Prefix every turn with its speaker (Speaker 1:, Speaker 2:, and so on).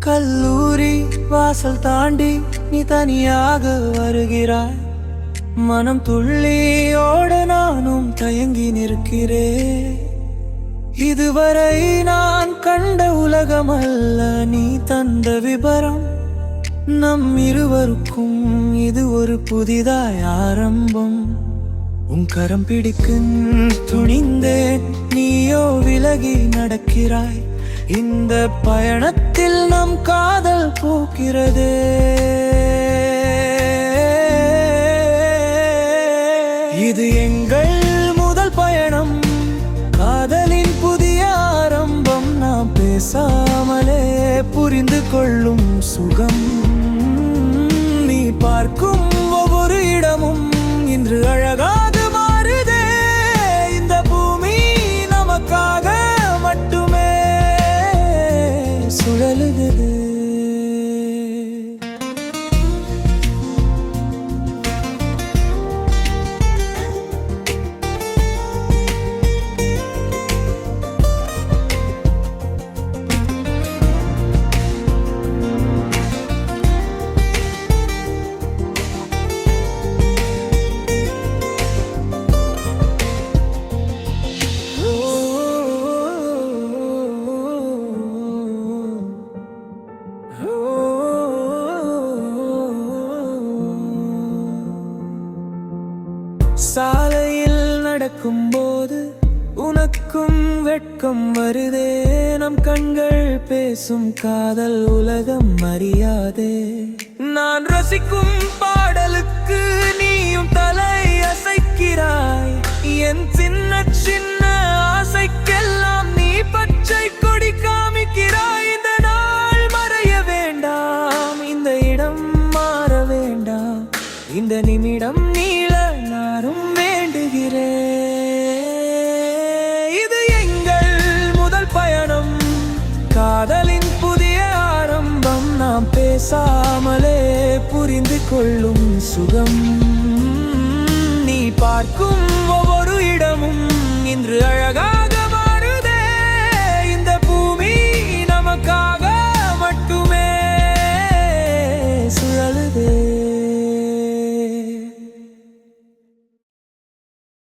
Speaker 1: கல்லூரி வாசல் தாண்டி நீ தனியாக வருகிறாய். மனம் துள்ளியோட நானும் தயங்கி நிற்கிறேன். இதுவரை நான் கண்ட உலகம் அல்ல நீ தந்த விபரம். நம் இருவருக்கும் இது ஒரு புதிதாய் ஆரம்பம். உன் கரம் பிடிக்கும் துணிந்தேன் நீயோ விலகி நடக்கிறாய். இந்த பயணத்தில் நம் காதல் போக்கிறது. இது எங்கள் முதல் பயணம். காதலின் புதிய ஆரம்பம் நாம் பேசாமலே புரிந்து கொள்ளும் சுகம். நீ பார்க்கும் சாலையில் நடக்கும்போது உனக்கும் வெட்கம் வருதே. நம் கண்கள் பேசும் காதல் உலகம் அறியாதே. நான் ரசிக்கும் பாடலுக்கு நீயும் தலை அசைக்கிறாய். என் சின்ன சின்ன ஆசைக்கெல்லாம் நீ பச்சை கொடி காமிக்கிறாய். இந்த நாள் மறைய வேண்டாம். இந்த இடம் மாற வேண்டாம். இந்த நிமிடம் நீ கொள்ளும் சுகம். நீ பார்க்கும்